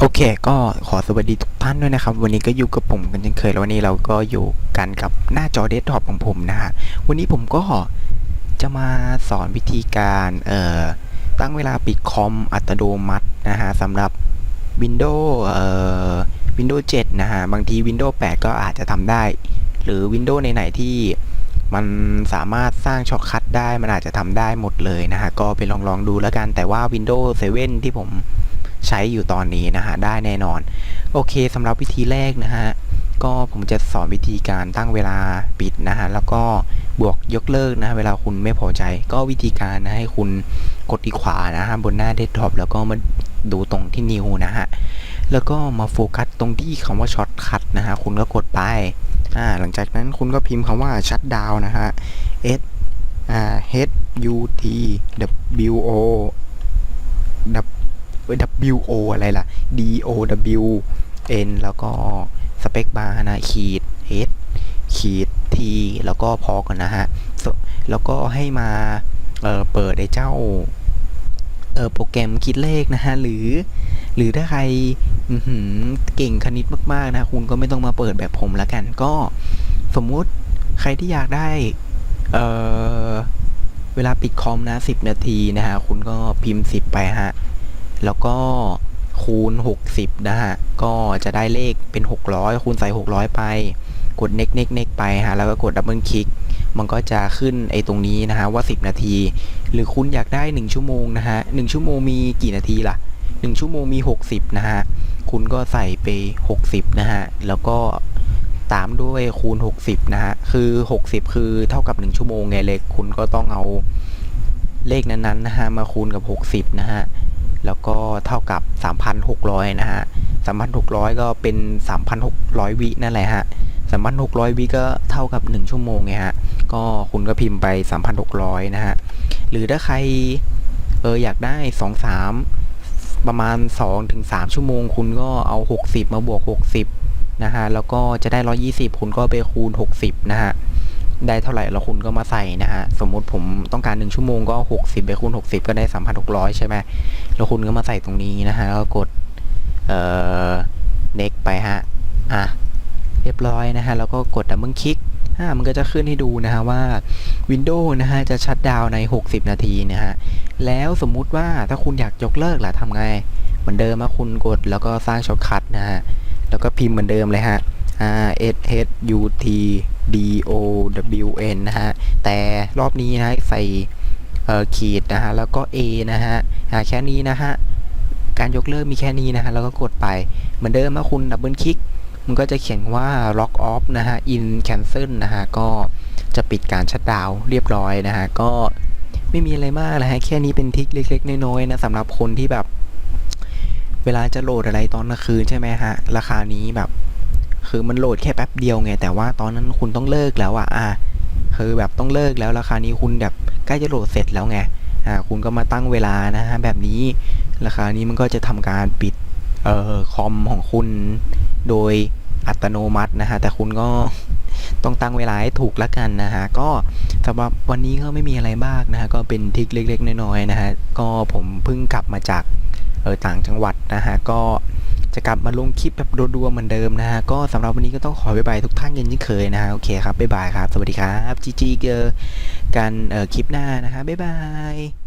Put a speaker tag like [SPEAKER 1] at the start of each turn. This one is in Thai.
[SPEAKER 1] โอเค ก็ขอสวัสดีทุกท่านด้วยนะครับ วันนี้ก็อยู่กับผมกันเช่นเคย แล้ววันนี้เราก็อยู่กันกับหน้าจอเดสก์ท็อปของผมนะฮะ วันนี้ผมก็จะมาสอนวิธีการเอ่อตั้งเวลาปิดคอมอัตโนมัตินะฮะสำหรับ Windows เอ่อ Windows 7 นะฮะ บางที Windows 8 ก็อาจจะทำได้ หรือ Windows ไหนๆที่มันสามารถสร้างช็อตคัทได้ มันอาจจะทำได้หมดเลยนะฮะ ก็ไปลองๆดูแล้วกัน แต่ว่า Windows 7 ที่ผม ใช้อยู่ตอนนี้นะฮะได้แน่นอน โอเคสำหรับวิธีแรกนะฮะก็ผมจะสอนวิธีการตั้งเวลาปิดนะฮะแล้วก็บวกยกเลิกนะฮะเวลาคุณไม่พอใจ ก็วิธีการนะให้คุณกดที่ขวานะฮะบนหน้าเดสก์ท็อปแล้วก็มาดูตรงที่นิวนะฮะแล้วก็มาโฟกัสตรงที่คำว่าช็อตคัทนะฮะคุณก็กดไปอ่าหลังจากนั้นคุณก็พิมพ์คำว่าชัดดาวนะฮะ S อ่า H U T W O W O อะไรล่ะ D O W N แล้วก็สเปคบาร์นะขีด H ขีด T แล้วก็พอก่อนนะฮะ แล้วก็ให้มาเเปิดไอ้เจ้าโปรแกรมคิดเลขนะฮะ หรือ หรือถ้าใครเก่งคณิตมากๆนะ คุณก็ไม่ต้องมาเปิดแบบผมละกัน ก็สมมุติใครที่อยากได้เเวลาปิดคอมนะ 10 นาทีนะฮะ คุณก็พิมพ์ 10 ไปฮะ แล้วก็คูณ 60 นะฮะ ก็จะได้เลขเป็น 600 คูณใส่ 600 ไป กด next next next ไปฮะ แล้วก็กด double click มันก็จะขึ้นไอ้ตรงนี้นะฮะ ว่า 10 นาที หรือคุณอยากได้ 1 ชั่วโมงนะฮะ 1 ชั่วโมงมีกี่นาทีล่ะ 1 ชั่วโมงมี 60 นะฮะ คุณก็ใส่ไป 60 นะฮะ แล้วก็ตามด้วยคูณ 60 นะฮะ คือ 60 คือเท่ากับ 1 ชั่วโมงไงเลขคุณก็ต้องเอาเลขนั้นๆนะฮะ มาคูณกับ 60 นะฮะ แล้วก็เท่ากับ 3,600 นะฮะ 3,600 ก็เป็น 3,600 วินั่นแหละฮะ 3,600 วิก็เท่ากับ 1 ชั่วโมงไงฮะ ก็คุณก็พิมพ์ไป 3,600 นะฮะ หรือถ้าใครเอออยากได้ 2 3 ประมาณ 2-3 ชั่วโมง คุณก็เอา 60 มาบวก 60 นะฮะ แล้วก็จะได้ 120 คุณก็ไปคูณ 60 นะฮะ ได้เท่าไหร่แล้วคุณก็มาใส่นะฮะ สมมุติผมต้องการ 1 ชั่วโมงก็ 60 ไปคูณ 60 ก็ได้ 3,600 ใช่ไหมแล้วคุณก็มาใส่ตรงนี้นะฮะ แล้วกด เอ่อ next ไปฮะ อะ เรียบร้อยนะฮะ แล้วก็กดดับเบิลคลิกอ่ามันก็จะขึ้นให้ดูนะฮะว่า Windows นะฮะ จะชัดดาวน์ใน 60 นาทีนะฮะ แล้วสมมุติว่าถ้าคุณอยากยกเลิกล่ะทำไง เหมือนเดิมนะคุณกดแล้วก็สร้างช็อตคัทนะฮะ แล้วก็พิมพ์เหมือนเดิมเลยฮะอ่า S H U T D O W N นะฮะ แต่รอบนี้นะใส่ขีดนะฮะ แล้วก็ A นะฮะอ่าแค่นี้นะฮะ การยกเลิกมีแค่นี้นะฮะ แล้วก็กดไป เหมือนเดิมนะคุณดับเบิลคลิก มันก็จะเขียนว่า lock off นะฮะ in cancel นะฮะ ก็จะปิดการชัดดาวน์เรียบร้อยนะฮะ ก็ไม่มีอะไรมากนะฮะ แค่นี้เป็นทิคเล็กๆ น้อยๆนะสำหรับคนที่แบบ เวลาจะโหลดอะไรตอนกลางคืนใช่ไหมฮะ ราคานี้แบบ คือมันโหลดแค่แป๊บเดียวไง แต่ว่าตอนนั้นคุณต้องเลิกแล้วอะอะคือแบบต้องเลิกแล้วราคานี้คุณแบบใกล้จะโหลดเสร็จแล้วไง อ่า คุณก็มาตั้งเวลานะฮะแบบนี้ ราคานี้มันก็จะทำการปิด เอ่อ คอมของคุณโดยอัตโนมัตินะฮะ แต่คุณก็ต้องตั้งเวลาให้ถูกแล้วกันนะฮะ ก็สำหรับวันนี้ก็ไม่มีอะไรมากนะฮะ ก็เป็นทิคเล็ก ๆ น้อยๆนะฮะ ก็ผมเพิ่งกลับมาจากเออต่างจังหวัดนะฮะ ก็ จะกลับมาลงคลิปแบบรัวๆเหมือนเดิมนะฮะ ก็สำหรับวันนี้ก็ต้องขอบ๊ายบายทุกท่านยันยิ่งเคยนะฮะ โอเคครับ บ๊ายบายครับ สวัสดีครับจีจีเจอกันเอ่อคลิปหน้านะฮะ บ๊ายบาย